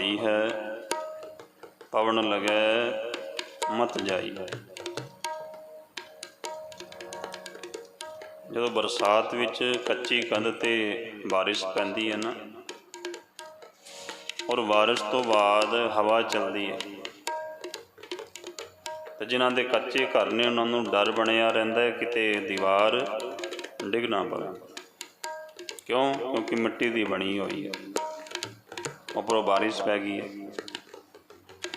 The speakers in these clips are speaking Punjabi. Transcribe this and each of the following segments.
ਭਰੀ ਹੈ, ਪਵਨ ਲਗੈ ਮਤ ਜਾਈ। ਜਦੋਂ ਬਰਸਾਤ ਵਿੱਚ ਕੱਚੀ ਕੰਧ ਤੇ ਬਾਰਿਸ਼ ਪੈਂਦੀ ਹੈ ਨਾ, ਔਰ ਬਾਰਿਸ਼ ਤੋਂ ਬਾਅਦ ਹਵਾ ਚੱਲਦੀ ਹੈ, ਤੇ ਜਿਨ੍ਹਾਂ ਦੇ ਕੱਚੇ ਘਰ ਨੇ ਉਹਨਾਂ ਨੂੰ ਡਰ ਬਣਿਆ ਰਹਿੰਦਾ ਹੈ ਕਿਤੇ ਦੀਵਾਰ ਡਿੱਗ ਨਾ ਪਵੇ। ਕਿਉਂ? ਕਿਉਂਕਿ ਮਿੱਟੀ ਦੀ ਬਣੀ ਹੋਈ ਹੈ। ਉੱਪਰੋਂ ਬਾਰਿਸ਼ ਪੈ ਗਈ। ਹੈ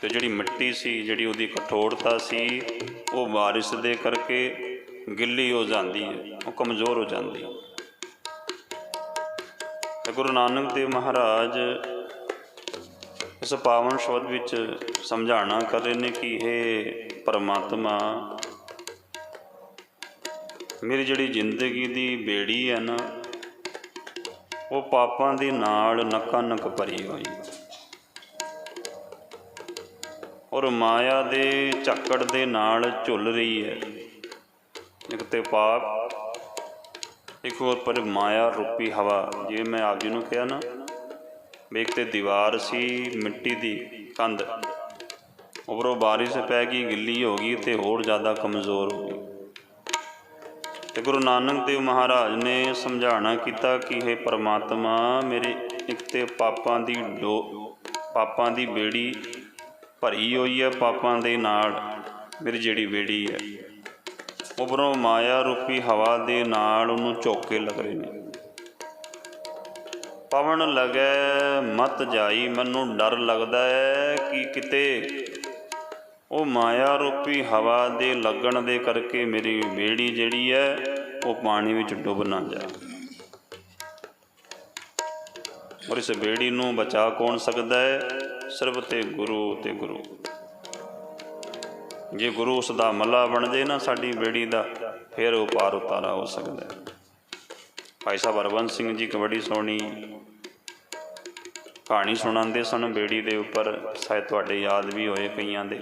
ਤੇ ਜਿਹੜੀ ਮਿੱਟੀ ਸੀ, ਜਿਹੜੀ ਉਹਦੀ ਕਠੋਰਤਾ ਸੀ, ਉਹ ਬਾਰਿਸ਼ ਦੇ ਕਰਕੇ ਗਿੱਲੀ ਹੋ ਜਾਂਦੀ ਹੈ, ਉਹ ਕਮਜ਼ੋਰ ਹੋ ਜਾਂਦੀ ਹੈ। ਤੇ ਗੁਰੂ ਨਾਨਕ ਦੇਵ ਮਹਾਰਾਜ ਇਸ ਪਾਵਨ ਸ਼ਬਦ ਵਿੱਚ ਸਮਝਾਣਾ ਕਰ ਰਹੇ ਨੇ ਕਿ ਇਹ ਪਰਮਾਤਮਾ, ਮੇਰੀ ਜਿਹੜੀ ਜ਼ਿੰਦਗੀ ਦੀ ਬੇੜੀ ਹੈ ਨਾ ਉਹ ਪਾਪਾਂ ਦੇ ਨਾਲ ਨੱਕਾ ਨੱਕ ਭਰੀ ਹੋਈ। ਹੈ ਔਰ ਮਾਇਆ ਦੇ ਝੱਕੜ ਦੇ ਨਾਲ ਝੁੱਲ ਰਹੀ ਹੈ। ਇੱਕ ਤੇ ਪਾਪ, ਇੱਕ ਹੋਰ ਪਰ ਮਾਇਆ ਰੂਪੀ ਹਵਾ। ਜਿਵੇਂ ਮੈਂ ਆਪ ਜੀ ਨੂੰ ਕਿਹਾ ਨਾ, ਵੀ ਇੱਕ ਤੇ ਦੀਵਾਰ ਸੀ, ਮਿੱਟੀ ਦੀ, ਕੰਧ। ਉੱਪਰੋਂ ਬਾਰਿਸ਼ ਪੈ ਗਈ, ਗਿੱਲੀ ਹੋ ਗਈ ਤੇ ਹੋਰ ਜ਼ਿਆਦਾ ਕਮਜ਼ੋਰ ਹੋ ਗਈ। ਤੇ ਗੁਰੂ ਨਾਨਕ ਦੇਵ ਮਹਾਰਾਜ ਨੇ ਸਮਝਾਣਾ ਕੀਤਾ ਕਿ ਇਹ ਪਰਮਾਤਮਾ, ਮੇਰੇ ਇੱਕ ਤੇ ਪਾਪਾਂ ਦੀ ਡੋ, ਪਾਪਾਂ ਦੀ ਬੇੜੀ ਭਰੀ ਹੋਈ ਹੈ, ਪਾਪਾਂ ਦੇ ਨਾਲ ਮੇਰੀ ਜਿਹੜੀ ਬੇੜੀ ਹੈ, ਉਪਰੋਂ ਮਾਇਆ ਰੂਪੀ ਹਵਾ ਦੇ ਨਾਲ ਉਹਨੂੰ ਝੋਕੇ ਲੱਗ ਰਹੇ ਨੇ। ਪਵਨ ਲਗੈ, ਮਤ ਜਾਈ, ਮੈਨੂੰ ਡਰ ਲੱਗਦਾ ਹੈ ਕਿ ਕਿਤੇ ਉਹ ਮਾਇਆ ਰੂਪੀ ਹਵਾ ਦੇ ਲੱਗਣ ਦੇ ਕਰਕੇ ਮੇਰੀ ਬੇੜੀ ਜਿਹੜੀ ਹੈ, ਉਹ ਪਾਣੀ ਵਿੱਚ ਡੁੱਬ ਨਾ ਜਾਏ। ਔਰ ਇਸ ਬੇੜੀ ਨੂੰ ਬਚਾ ਕੌਣ ਸਕਦਾ ਹੈ? ਸਿਰਫ ਤੇ ਗੁਰੂ ਤੇ ਗੁਰੂ। ਜੇ ਗੁਰੂ ਉਸ ਦਾ ਮੱਲਾ ਬਣ ਜੇ ਨਾ ਸਾਡੀ ਬੇੜੀ ਦਾ, ਫਿਰ ਉਹ ਪਾਰ ਉਤਾਰਾ ਹੋ ਸਕਦਾ ਹੈ। ਭਾਈ ਸਾਹਿਬ ਹਰਬੰਸ ਸਿੰਘ ਜੀ ਇੱਕ ਬੜੀ ਸੋਹਣੀ ਕਹਾਣੀ ਸੁਣਾਉਂਦੇ ਸਨ ਬੇੜੀ ਦੇ ਉੱਪਰ, ਸ਼ਾਇਦ ਤੁਹਾਡੇ ਯਾਦ ਵੀ ਹੋਏ ਕਈਆਂ ਦੇ।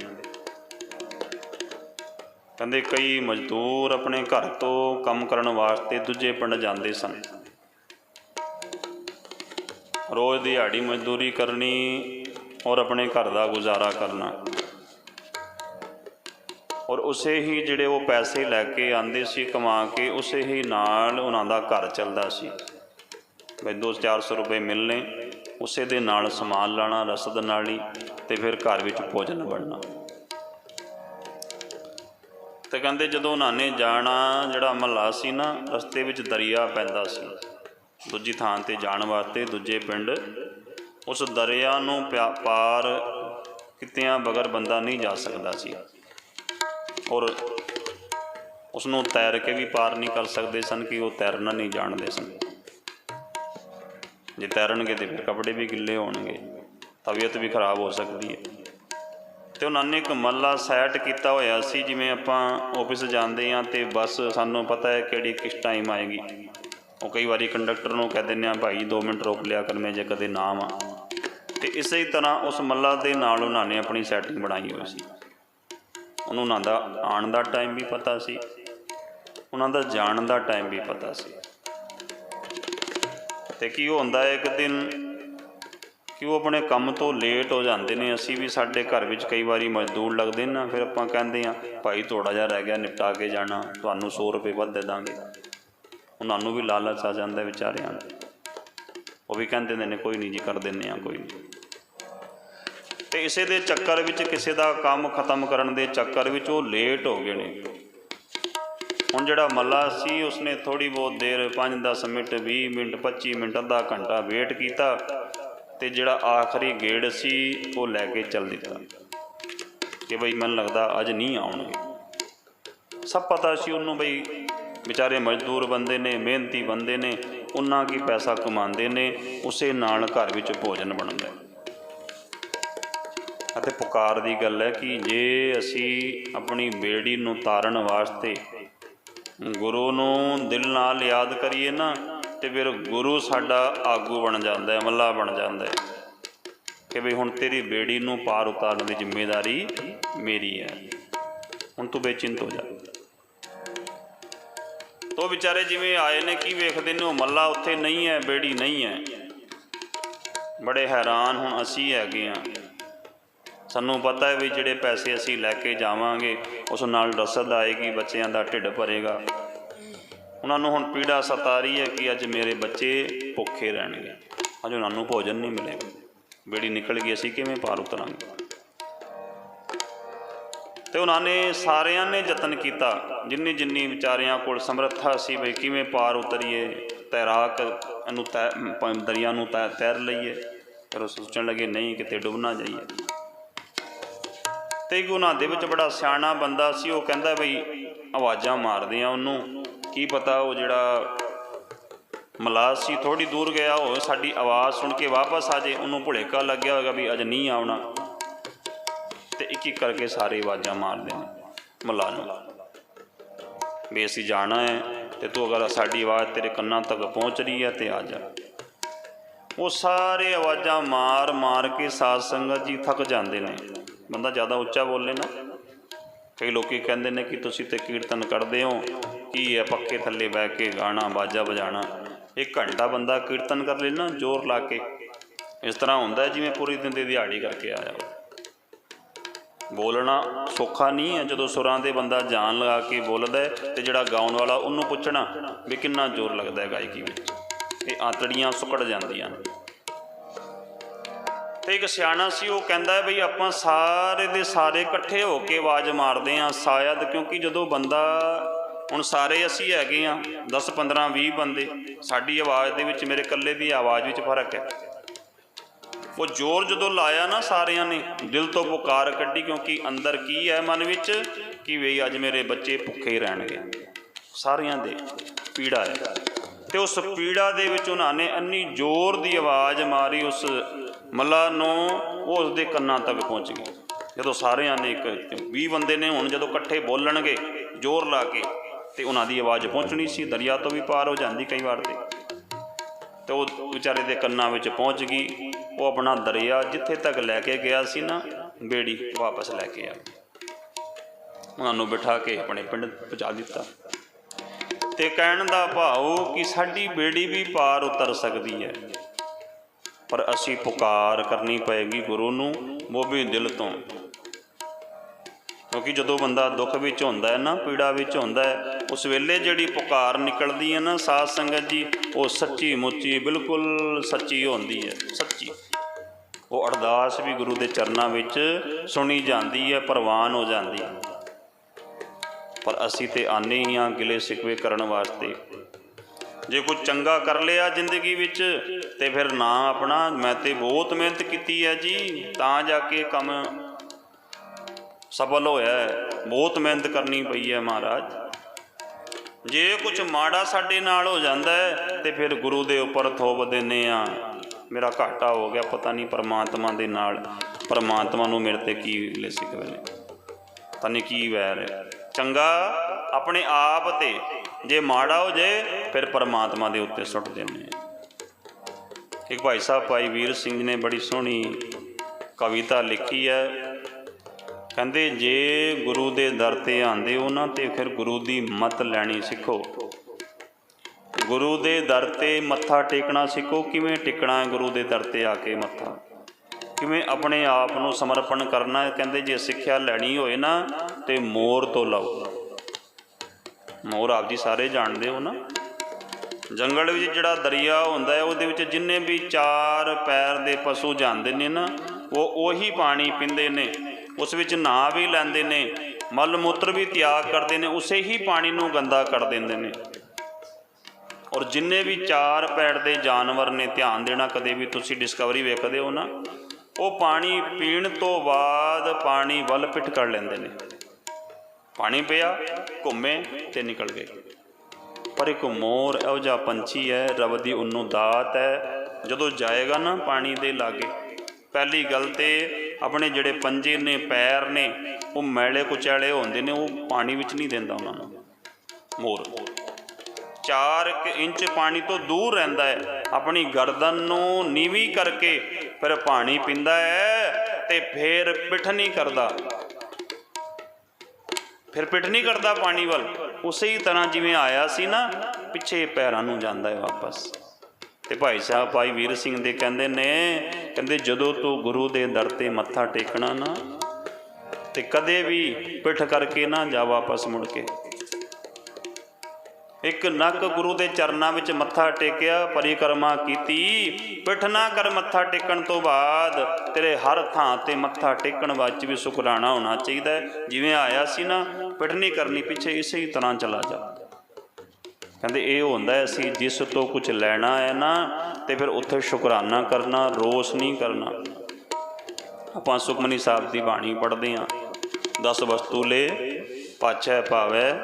ਕਹਿੰਦੇ ਕਈ ਮਜ਼ਦੂਰ ਆਪਣੇ ਘਰ ਤੋਂ ਕੰਮ ਕਰਨ ਵਾਸਤੇ ਦੂਜੇ ਪਿੰਡ ਜਾਂਦੇ ਸਨ। ਰੋਜ਼ ਦਿਹਾੜੀ ਮਜ਼ਦੂਰੀ ਕਰਨੀ ਔਰ ਆਪਣੇ ਘਰ ਦਾ ਗੁਜ਼ਾਰਾ ਕਰਨਾ। ਔਰ ਉਸੇ ਹੀ ਜਿਹੜੇ ਉਹ ਪੈਸੇ ਲੈ ਕੇ ਆਂਦੇ ਸੀ ਕਮਾ ਕੇ, ਉਸੇ ਹੀ ਨਾਲ ਉਹਨਾਂ ਦਾ ਘਰ ਚੱਲਦਾ ਸੀ। ਬਈ 2-400 ਰੁਪਏ ਮਿਲਨੇ ਉਸੇ ਦੇ ਨਾਲ ਸਮਾਨ ਲਾਣਾ ਰਸਦ ਨਾਲ ਹੀ ਤੇ ਫਿਰ ਘਰ ਵਿੱਚ ਭੋਜਨ ਬਣਨਾ। ਤੇ ਕਹਿੰਦੇ ਜਦੋਂ ਉਹਨਾਂ ਨੇ ਜਾਣਾ, ਜਿਹੜਾ ਮਹੱਲਾ ਸੀ ਨਾ, ਰਸਤੇ ਵਿੱਚ ਦਰਿਆ ਪੈਂਦਾ ਸੀ। ਦੂਜੀ ਥਾਂ ਤੇ ਜਾਣ ਵਾਸਤੇ ਦੂਜੇ ਪਿੰਡ, ਉਸ ਦਰਿਆ ਨੂੰ ਪਿਆ- ਪਾਰ ਕਿਤਿਆਂ ਬਗਰ ਬੰਦਾ ਨਹੀਂ ਜਾ ਸਕਦਾ ਸੀ। ਔਰ ਉਸ ਨੂੰ ਤੈਰ ਕੇ ਵੀ ਪਾਰ ਨਹੀਂ ਕਰ ਸਕਦੇ ਸਨ ਕਿ ਉਹ ਤੈਰਨਾ ਨਹੀਂ ਜਾਣਦੇ ਸਨ। ਜੇ ਤੈਰਨਗੇ ਤੇ ਫਿਰ ਕੱਪੜੇ ਵੀ ਗਿੱਲੇ ਹੋਣਗੇ, ਤਬੀਅਤ ਵੀ ਖਰਾਬ ਹੋ ਸਕਦੀ ਹੈ। ਤੇ ਉਹਨਾਂ ਨੇ ਇੱਕ ਮੱਲਾ ਸੈਟ ਕੀਤਾ ਹੋਇਆ ਸੀ, ਜਿਵੇਂ ਆਪਾਂ ਆਫਿਸ ਜਾਂਦੇ ਆ ਤੇ ਬੱਸ ਸਾਨੂੰ ਪਤਾ ਹੈ ਕਿਹੜੀ ਕਿਸ ਟਾਈਮ ਆਏਗੀ। ਉਹ ਕਈ ਵਾਰੀ ਕੰਡਕਟਰ ਨੂੰ ਕਹਿ ਦਿੰਦੇ ਆ ਭਾਈ 2 ਮਿੰਟ ਰੋਕ ਲਿਆ ਕਰ, ਮੈਂ ਜੇ ਕਦੇ ਨਾ ਆਵਾਂ। ਤੇ ਇਸੇ ਤਰ੍ਹਾਂ ਉਸ ਮੱਲਾ ਦੇ ਨਾਲ ਉਹਨਾਂ ਨੇ ਆਪਣੀ ਸੈਟਿੰਗ ਬਣਾਈ ਹੋਈ ਸੀ। ਉਹਨੂੰ ਉਹਨਾਂ ਦਾ ਆਉਣ ਦਾ ਟਾਈਮ ਵੀ ਪਤਾ ਸੀ, ਉਹਨਾਂ ਦਾ ਜਾਣ ਦਾ ਟਾਈਮ ਵੀ ਪਤਾ ਸੀ। ਤੇ ਕੀ ਹੁੰਦਾ ਹੈ ਇੱਕ ਦਿਨ ਕਿ ਉਹ ਆਪਣੇ ਕੰਮ ਤੋਂ ਲੇਟ ਹੋ ਜਾਂਦੇ ਨੇ। ਅਸੀਂ ਵੀ ਸਾਡੇ ਘਰ ਵਿੱਚ ਕਈ ਵਾਰੀ ਮਜ਼ਦੂਰ ਲੱਗਦੇ ਨੇ ਨਾ, ਫਿਰ ਆਪਾਂ ਕਹਿੰਦੇ ਆ ਭਾਈ ਥੋੜਾ ਜਿਹਾ ਰਹਿ ਗਿਆ, ਨਿਪਟਾ ਕੇ ਜਾਣਾ, ਤੁਹਾਨੂੰ 100 ਰੁਪਏ ਵੱਧ ਦੇ ਦਾਂਗੇ। ਉਹਨਾਂ ਨੂੰ ਵੀ ਲਾਲਚ ਆ ਜਾਂਦਾ ਵਿਚਾਰਿਆਂ ਨੂੰ ਉਹ ਵੀ ਕਹਿੰਦੇ ਨੇ, ਕੋਈ ਨਹੀਂ ਜੀ, ਕਰ ਦਿੰਨੇ ਆ ਕੋਈ ਨਹੀਂ ਤੇ ਇਸੇ ਦੇ ਚੱਕਰ ਵਿੱਚ ਕਿਸੇ ਦਾ ਕੰਮ ਖਤਮ ਕਰਨ ਦੇ ਚੱਕਰ ਵਿੱਚ ਉਹ ਲੇਟ ਹੋ ਗਏ ਨੇ। ਹੁਣ ਜਿਹੜਾ ਮੱਲਾ ਸੀ, ਉਸਨੇ ਥੋੜੀ ਬਹੁਤ ਦੇਰ 5-10 ਮਿੰਟ 20 ਮਿੰਟ 25 ਮਿੰਟ, ਅੱਧਾ ਘੰਟਾ ਵੇਟ ਕੀਤਾ। ਤੇ ਜਿਹੜਾ ਆਖਰੀ ਗੇੜ ਸੀ, ਉਹ ਲੈ ਕੇ ਚੱਲ ਦਿੱਤਾ। ਕਿ ਬਈ ਮੈਨੂੰ ਲੱਗਦਾ ਅੱਜ ਨਹੀਂ ਆਉਣਗੇ। ਸਭ ਪਤਾ ਸੀ ਉਹਨੂੰ ਬਈ, ਵਿਚਾਰੇ ਮਜ਼ਦੂਰ ਬੰਦੇ ਨੇ, ਮਿਹਨਤੀ ਬੰਦੇ ਨੇ, ਉਹਨਾਂ ਕੀ ਪੈਸਾ ਕਮਾਉਂਦੇ ਨੇ, ਉਸੇ ਨਾਲ ਘਰ ਵਿੱਚ ਭੋਜਨ ਬਣਦਾ ਹੈ। ਅਤੇ ਪੁਕਾਰ ਦੀ ਗੱਲ ਹੈ ਕਿ ਜੇ ਅਸੀਂ ਆਪਣੀ ਬੇੜੀ ਨੂੰ ਤਾਰਨ ਵਾਸਤੇ ਗੁਰੂ ਨੂੰ ਦਿਲ ਨਾਲ ਯਾਦ ਕਰੀਏ ਨਾ ਤੇ ਫਿਰ ਗੁਰੂ ਸਾਡਾ ਆਗੂ ਬਣ ਜਾਂਦਾ ਹੈ, ਮੱਲਾ ਬਣ ਜਾਂਦਾ ਹੈ ਕਿ ਵੀ ਹੁਣ ਤੇਰੀ ਬੇੜੀ ਨੂੰ ਪਾਰ ਉਤਾਰਨ ਦੀ ਜ਼ਿੰਮੇਵਾਰੀ ਮੇਰੀ ਹੈ। ਹੁਣ ਤੂੰ ਬੇਚਿੰਤ ਹੋ ਜਾ। ਤੋ ਵਿਚਾਰੇ ਜਿਵੇਂ ਆਏ ਨੇ, ਕੀ ਵੇਖਦੇ ਨੇ, ਉਹ ਮੱਲਾ ਉੱਥੇ ਨਹੀਂ ਹੈ, ਬੇੜੀ ਨਹੀਂ ਹੈ। ਬੜੇ ਹੈਰਾਨ ਹੁਣ ਅਸੀਂ ਹੈਗੇ ਆ ਸਾਨੂੰ ਪਤਾ ਹੈ ਵੀ ਜਿਹੜੇ ਪੈਸੇ ਅਸੀਂ ਲੈ ਕੇ ਜਾਵਾਂਗੇ, ਉਸ ਨਾਲ ਰਸਦ ਆਏਗੀ, ਬੱਚਿਆਂ ਦਾ ਢਿੱਡ ਭਰੇਗਾ। ਉਹਨਾਂ ਨੂੰ ਹੁਣ ਪੀੜਾ ਸਤਾ ਰਹੀ ਹੈ ਕਿ ਅੱਜ ਮੇਰੇ ਬੱਚੇ ਭੁੱਖੇ ਰਹਿਣਗੇ। ਅੱਜ ਉਹਨਾਂ ਨੂੰ ਭੋਜਨ ਨਹੀਂ ਮਿਲੇਗਾ। ਬੇੜੀ ਨਿਕਲ ਗਈ, ਅਸੀਂ ਕਿਵੇਂ ਪਾਰ ਉਤਰਾਂਗੇ? ਤੇ ਉਹਨਾਂ ਨੇ ਸਾਰਿਆਂ ਨੇ ਯਤਨ ਕੀਤਾ, ਜਿੰਨੀ ਜਿੰਨੀ ਵਿਚਾਰਿਆਂ ਕੋਲ ਸਮਰੱਥਾ ਸੀ ਵੀ ਕਿਵੇਂ ਪਾਰ ਉਤਰੀਏ, ਤੈਰਾਕ ਇਹਨੂੰ ਤੈ ਦਰਿਆ ਨੂੰ ਤੈ- ਤੈਰ ਲਈਏ। ਫਿਰ ਉਹ ਸੋਚਣ ਲੱਗੇ, ਨਹੀਂ, ਕਿਤੇ ਡੁੱਬ ਨਾ ਜਾਈਏ। ਤੇ ਇੱਕ ਉਹਨਾਂ ਦੇ ਵਿੱਚ ਬੜਾ ਸਿਆਣਾ ਬੰਦਾ ਸੀ, ਉਹ ਕਹਿੰਦਾ ਬਈ ਆਵਾਜ਼ਾਂ ਮਾਰਦੇ ਆ ਉਹਨੂੰ। ਕੀ ਪਤਾ ਉਹ ਜਿਹੜਾ ਮਲਾਹ ਸੀ ਥੋੜੀ ਦੂਰ ਗਿਆ ਹੋਵੇ, ਸਾਡੀ ਆਵਾਜ਼ ਸੁਣ ਕੇ ਵਾਪਸ ਆ ਜੇ, ਉਹਨੂੰ ਭੁਲੇਖਾ ਲੱਗਿਆ ਹੋਵੇਗਾ ਵੀ ਅੱਜ ਨਹੀਂ ਆਉਣਾ। ਤੇ ਇੱਕ ਇੱਕ ਕਰਕੇ ਸਾਰੇ ਆਵਾਜ਼ਾਂ ਮਾਰਦੇ ਨੇ ਮਲਾਹ ਨੂੰ। ਵੀ ਅਸੀਂ ਜਾਣਾ ਹੈ ਤੇ ਤੂੰ ਅਗਰ ਸਾਡੀ ਆਵਾਜ਼ ਤੇਰੇ ਕੰਨਾਂ ਤੱਕ ਪਹੁੰਚ ਰਹੀ ਹੈ ਤੇ ਆ ਜਾ। ਉਹ ਸਾਰੇ ਆਵਾਜ਼ਾਂ ਮਾਰ ਮਾਰ ਕੇ ਸਾਧ ਸੰਗਤ ਜੀ ਥੱਕ ਜਾਂਦੇ ਨੇ। ਬੰਦਾ ਜ਼ਿਆਦਾ ਉੱਚਾ ਬੋਲੇ ਨਾ। ਕਈ ਲੋਕੀ ਕਹਿੰਦੇ ਨੇ ਕਿ ਤੁਸੀਂ ਤੇ ਕੀਰਤਨ ਕਰਦੇ ਹੋ। ਕੀ ਹੈ? ਪੱਕੇ ਥੱਲੇ ਬਹਿ ਕੇ ਗਾਣਾ, ਬਾਜਾ ਵਜਾਣਾ। ਇੱਕ ਘੰਟਾ ਬੰਦਾ ਕੀਰਤਨ ਕਰ ਲੈਣਾ ਜ਼ੋਰ ਲਾ ਕੇ। ਇਸ ਤਰ੍ਹਾਂ ਹੁੰਦਾ ਜਿਵੇਂ ਪੂਰੀ ਦਿਨ ਦੀ ਦਿਹਾੜੀ ਕਰਕੇ ਆਇਆ ਬੋਲਣਾ ਸੌਖਾ ਨਹੀਂ ਹੈ। ਜਦੋਂ ਸੁਰਾਂ ਦੇ ਬੰਦਾ ਜਾਨ ਲਗਾ ਕੇ ਬੋਲਦਾ ਹੈ ਤੇ ਜਿਹੜਾ ਗਾਉਣ ਵਾਲਾ ਉਹਨੂੰ ਪੁੱਛਣਾ ਵੀ ਕਿੰਨਾ ਜ਼ੋਰ ਲੱਗਦਾ ਹੈ ਗਾਇਕੀ ਵਿੱਚ। ਇਹ ਆਂਤੜੀਆਂ ਸੁਕੜ ਜਾਂਦੀਆਂ ਨੇ। ਤੇ ਇੱਕ ਸਿਆਣਾ ਸੀ, ਉਹ ਕਹਿੰਦਾ ਹੈ, ਬਈ ਆਪਾਂ ਸਾਰੇ ਦੇ ਸਾਰੇ ਇਕੱਠੇ ਹੋ ਕੇ ਆਵਾਜ਼ ਮਾਰਦੇ ਆਂ ਸ਼ਾਇਦ, ਕਿਉਂਕਿ ਜਦੋਂ ਬੰਦਾ ਹੁਣ ਸਾਰੇ ਅਸੀਂ ਹੈਗੇ ਆਂ 10 15 20 ਬੰਦੇ, ਸਾਡੀ ਆਵਾਜ਼ ਦੇ ਵਿੱਚ ਮੇਰੇ ਇਕੱਲੇ ਦੀ ਆਵਾਜ਼ ਵਿੱਚ ਫ਼ਰਕ ਹੈ। ਉਹ ਜ਼ੋਰ ਜਦੋਂ ਲਾਇਆ ਨਾ ਸਾਰਿਆਂ ਨੇ, ਦਿਲ ਤੋਂ ਪੁਕਾਰ ਕੱਢੀ ਕਿਉਂਕਿ ਅੰਦਰ ਕੀ ਹੈ ਮਨ ਵਿੱਚ? ਕਿ ਵੀ ਅੱਜ ਮੇਰੇ ਬੱਚੇ ਭੁੱਖੇ ਰਹਿਣਗੇ। ਸਾਰਿਆਂ ਦੇ ਪੀੜਾ ਹੈ। ਤੇ ਉਸ ਪੀੜਾ ਦੇ ਵਿੱਚ ਉਹਨਾਂ ਨੇ ਇੰਨੀ ਜ਼ੋਰ ਦੀ ਆਵਾਜ਼ ਮਾਰੀ ਉਸ ਮੱਲਾ ਨੂੰ, ਉਹ ਉਸ ਦੇ ਕੰਨਾਂ ਤੱਕ ਪਹੁੰਚ ਗਈ। ਜਦੋਂ ਸਾਰਿਆਂ ਨੇ ਇੱਕ 20 ਬੰਦੇ ਨੇ ਹੁਣ ਜਦੋਂ ਇਕੱਠੇ ਬੋਲਣਗੇ, ਜ਼ੋਰ ਲਾ ਕੇ ਤੇ ਉਹਨਾਂ ਦੀ ਆਵਾਜ਼ ਪਹੁੰਚਣੀ ਸੀ, ਦਰਿਆ ਤੋਂ ਵੀ ਪਾਰ ਹੋ ਜਾਂਦੀ ਕਈ ਵਾਰ ਤੇ। ਤੇ ਉਹ ਵਿਚਾਰੇ ਦੇ ਕੰਨਾਂ ਵਿੱਚ ਪਹੁੰਚ ਗਈ। ਉਹ ਆਪਣਾ ਦਰਿਆ ਜਿੱਥੇ ਤੱਕ ਲੈ ਕੇ ਗਿਆ ਸੀ ਨਾ, ਬੇੜੀ ਵਾਪਸ ਲੈ ਕੇ ਆ ਉਹਨਾਂ ਨੂੰ ਬਿਠਾ ਕੇ ਆਪਣੇ ਪਿੰਡ ਪਹੁੰਚਾ ਦਿੱਤਾ। ਤੇ ਕਹਿਣ ਦਾ ਭਾਵ ਕਿ ਸਾਡੀ ਬੇੜੀ ਵੀ ਪਾਰ ਉਤਰ ਸਕਦੀ ਹੈ। ਪਰ ਅਸੀਂ ਪੁਕਾਰ ਕਰਨੀ ਪਏਗੀ ਗੁਰੂ ਨੂੰ ਉਹ ਦਿਲ ਤੋਂ। ਕਿਉਂਕਿ ਜਦੋਂ ਬੰਦਾ ਦੁੱਖ ਵਿੱਚ ਹੁੰਦਾ ਹੈ ਨਾ, ਪੀੜਾ ਵਿੱਚ ਹੁੰਦਾ ਹੈ, ਉਸ ਵੇਲੇ ਜਿਹੜੀ ਪੁਕਾਰ ਨਿਕਲਦੀ ਹੈ ਨਾ ਸਾਧ ਸੰਗਤ ਜੀ, ਉਹ ਸੱਚੀ ਮੁੱਚੀ ਬਿਲਕੁਲ ਸੱਚੀ ਹੁੰਦੀ ਹੈ, ਸੱਚੀ। ਉਹ ਅਰਦਾਸ ਵੀ ਗੁਰੂ ਦੇ ਚਰਨਾਂ ਵਿੱਚ ਸੁਣੀ ਜਾਂਦੀ ਹੈ, ਪ੍ਰਵਾਨ ਹੋ ਜਾਂਦੀ ਹੈ। ਪਰ ਅਸੀਂ ਤੇ ਆਨੇ ਹੀ ਆ ਗਿਲੇ ਸਿਕਵੇ ਕਰਨ ਵਾਸਤੇ। ਜੇ ਕੋਈ ਚੰਗਾ ਕਰ ਲਿਆ ਜ਼ਿੰਦਗੀ ਵਿੱਚ, ਤੇ ਫਿਰ ਨਾ ਆਪਣਾ, ਮੈਂ ਤੇ ਬਹੁਤ ਮਿਹਨਤ ਕੀਤੀ ਹੈ ਜੀ, ਤਾਂ ਜਾ ਕੇ ਕੰਮ ਸਫਲ ਹੋਇਆ ਬਹੁਤ ਮਿਹਨਤ ਕਰਨੀ ਪਈ ਹੈ ਮਹਾਰਾਜ। ਜੇ ਕੁਝ ਮਾੜਾ ਸਾਡੇ ਨਾਲ ਹੋ ਜਾਂਦਾ ਹੈ, ਤੇ ਫਿਰ ਗੁਰੂ ਦੇ ਉੱਪਰ ਥੋਪ ਦਿੰਨੇ ਆ ਮੇਰਾ ਘਾਟਾ ਹੋ ਗਿਆ, ਪਤਾ ਨਹੀਂ ਪਰਮਾਤਮਾ ਦੇ ਨਾਲ, ਪਰਮਾਤਮਾ ਨੂੰ ਮੇਰੇ ਤੇ ਕੀ ਲਿਸਿਕ ਵੇਲੇ। ਪਤਾ ਨਹੀਂ ਕੀ ਵੈਰ ਹੈ। ਚੰਗਾ, ਆਪਣੇ ਆਪ ਤੇ ਜੇ ਮਾੜਾ ਹੋ ਜੇ, ਫਿਰ ਪਰਮਾਤਮਾ ਦੇ ਉੱਤੇ ਸੁੱਟ ਦਿੰਨੇ ਆ ਇੱਕ ਭਾਈ ਸਾਹਿਬ, ਭਾਈ ਵੀਰ ਸਿੰਘ ਨੇ ਬੜੀ ਸੋਹਣੀ ਕਵਿਤਾ ਲਿਖੀ ਹੈ। ਕਹਿੰਦੇ ਜੇ ਗੁਰੂ ਦੇ ਦਰ ਤੇ ਆਂਦੇ ਹੋ ਨਾ ਤੇ ਫਿਰ ਗੁਰੂ ਦੀ ਮਤ ਲੈਣੀ ਸਿੱਖੋ। ਗੁਰੂ ਦੇ ਦਰ ਤੇ ਮੱਥਾ ਟੇਕਣਾ ਸਿੱਖੋ, ਕਿਵੇਂ ਟਿਕਣਾ ਹੈ ਗੁਰੂ ਦੇ ਦਰ ਤੇ ਆ ਕੇ ਮੱਥਾ? ਕਿਵੇਂ ਆਪਣੇ ਆਪ ਨੂੰ ਸਮਰਪਣ ਕਰਨਾ ਕਹਿੰਦੇ ਜੇ ਸਿੱਖਿਆ ਲੈਣੀ ਹੋਏ ਨਾ, ਤੇ ਮੋਰ ਤੋਂ ਲਓ। ਮੋਰ ਆਪ ਜੀ ਸਾਰੇ ਜਾਣਦੇ ਹੋ ਨਾ? ਜੰਗਲ ਵਿੱਚ ਜਿਹੜਾ ਦਰਿਆ ਹੁੰਦਾ ਹੈ, ਉਹਦੇ ਵਿੱਚ ਜਿੰਨੇ ਵੀ ਚਾਰ ਪੈਰ ਦੇ ਪਸ਼ੂ ਜਾਂਦੇ ਨੇ ਨਾ, ਉਹ ਉਹੀ ਪਾਣੀ ਪੀਂਦੇ ਨੇ। ਉਸ ਵਿੱਚ ਨਹਾ ਵੀ ਲੈਂਦੇ ਨੇ, ਮਲ ਮੂਤਰ ਵੀ ਤਿਆਗ ਕਰਦੇ ਨੇ, ਉਸੇ ਹੀ ਪਾਣੀ ਨੂੰ ਗੰਦਾ ਕਰ ਦਿੰਦੇ ਨੇ। ਔਰ ਜਿੰਨੇ ਵੀ ਚਾਰ ਪੈੜ ਦੇ ਜਾਨਵਰ ਨੇ, ਧਿਆਨ ਦੇਣਾ ਕਦੇ ਵੀ ਤੁਸੀਂ ਡਿਸਕਵਰੀ ਵੇਖਦੇ ਹੋ ਨਾ, ਉਹ ਪਾਣੀ ਪੀਣ ਤੋਂ ਬਾਅਦ ਪਾਣੀ ਵੱਲ ਪਿੱਠ ਕਰ ਲੈਂਦੇ ਨੇ। ਪਾਣੀ ਪਿਆ, ਘੁੰਮੇ ਤੇ ਨਿਕਲ ਗਏ। ਪਰ ਇੱਕ ਮੋਰ ਇਹੋ ਜਿਹਾ ਪੰਛੀ ਹੈ, ਰਬ ਦੀ ਉਹਨੂੰ ਦਾਤ ਹੈ। ਜਦੋਂ ਜਾਏਗਾ ਨਾ ਪਾਣੀ ਦੇ ਲਾਗੇ, ਪਹਿਲੀ ਗੱਲ ਤੇ ਆਪਣੇ ਜਿਹੜੇ ਪੰਜੇ ਨੇ, ਪੈਰ ਨੇ, ਉਹ ਮੈਲੇ ਕੁਚੈਲੇ ਹੁੰਦੇ ਨੇ, ਉਹ ਪਾਣੀ ਵਿੱਚ ਨਹੀਂ ਦਿੰਦਾ ਉਹਨਾਂ ਨੂੰ। ਮੋਰ। 4 ਇੰਚ ਪਾਣੀ ਤੋਂ ਦੂਰ ਰਹਿੰਦਾ ਹੈ। ਆਪਣੀ ਗਰਦਨ ਨੂੰ ਨੀਵੀਂ ਕਰਕੇ ਫਿਰ ਪਾਣੀ ਪੀਂਦਾ ਹੈ ਤੇ ਫਿਰ ਪਿੱਠ ਨਹੀਂ ਕਰਦਾ। ਫਿਰ ਪਿੱਠ ਨਹੀਂ ਕਰਦਾ ਪਾਣੀ ਵੱਲ। ਉਸੇ ਹੀ ਤਰ੍ਹਾਂ ਜਿਵੇਂ ਆਇਆ ਸੀ ਨਾ, ਪਿੱਛੇ ਪੈਰਾਂ ਨੂੰ ਜਾਂਦਾ ਹੈ ਵਾਪਸ। ਤੇ ਭਾਈ ਸਾਹਿਬ, ਭਾਈ ਵੀਰ ਸਿੰਘ ਦੇ ਕਹਿੰਦੇ ਨੇ, ਕਹਿੰਦੇ ਜਦੋਂ ਤੂੰ ਗੁਰੂ ਦੇ ਦਰ ਤੇ ਮੱਥਾ ਟੇਕਣਾ ਨਾ, ਤੇ ਕਦੇ ਵੀ ਪਿੱਠ ਕਰਕੇ ਨਾ ਜਾ ਵਾਪਸ ਮੁੜ ਕੇ। ਇੱਕ ਨੱਕ ਗੁਰੂ ਦੇ ਚਰਨਾਂ ਵਿੱਚ ਮੱਥਾ ਟੇਕਿਆ, ਪਰਿਕਰਮਾ ਕੀਤੀ, ਪਿੱਠ ਨਾ ਕਰ ਮੱਥਾ ਟੇਕਣ ਤੋਂ ਬਾਅਦ, ਤੇਰੇ ਹਰ ਥਾਂ ਤੇ ਮੱਥਾ ਟੇਕਣ ਵਿੱਚ ਵੀ ਸੁਕਰਾਣਾ ਹੋਣਾ ਚਾਹੀਦਾ ਜਿਵੇਂ ਆਇਆ ਸੀ ਨਾ, ਪਿੱਠ ਨਹੀਂ ਕਰਨੀ, ਪਿੱਛੇ ਇਸੇ ਹੀ ਤਰ੍ਹਾਂ ਚਲਾ ਜਾ। ਕਹਿੰਦੇ ਇਹ ਹੁੰਦਾ ਹੈ, ਅਸੀਂ ਜਿਸ ਤੋਂ ਕੁਝ ਲੈਣਾ ਹੈ ਨਾ, ਤੇ ਫਿਰ ਉੱਥੇ ਸ਼ੁਕਰਾਨਾ ਕਰਨਾ, ਰੋਸ ਨਹੀਂ ਕਰਨਾ। ਆਪਾਂ ਸੁਖਮਨੀ ਸਾਹਿਬ ਦੀ ਬਾਣੀ ਪੜ੍ਹਦੇ ਹਾਂ। ਦਸ ਵਸਤੂ ਲੈ, ਪਾਛੈ ਭਾਵੈ,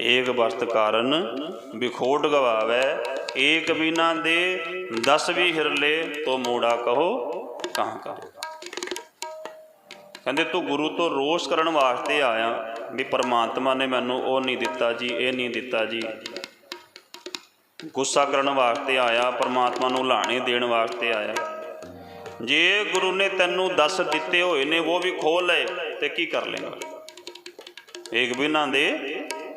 ਏਕ ਵਸਤ ਕਾਰਨ, ਵਿਖੋਟ ਗਵਾਵੈ, ਏਕ ਬਿਨਾ ਦੇ 10 ਵੀ ਹਿਰਲੇ ਤੋ ਮੋੜਾ ਕਹੋ, ਕਹਾਂ ਕਹੋ। ਕਹਿੰਦੇ ਤੂੰ ਗੁਰੂ ਤੋਂ ਰੋਸ ਕਰਨ ਵਾਸਤੇ ਆਇਆ, ਵੀ ਪਰਮਾਤਮਾ ਨੇ ਮੈਨੂੰ ਉਹ ਨਹੀਂ ਦਿੱਤਾ ਜੀ, ਇਹ ਨਹੀਂ ਦਿੱਤਾ ਜੀ। ਗੁੱਸਾ ਕਰਨ ਵਾਸਤੇ ਆਇਆ, ਪਰਮਾਤਮਾ ਨੂੰ ਲਾਣੇ ਦੇਣ ਵਾਸਤੇ ਆਇਆ। ਜੇ ਗੁਰੂ ਨੇ ਤੈਨੂੰ ਦੱਸ ਦਿੱਤੇ ਹੋਏ ਨੇ, ਉਹ ਵੀ ਖੋਲ ਲਏ ਤੇ ਕੀ ਕਰ ਲੇਗਾ ਏਕ ਬਿਨਾਂ ਦੇ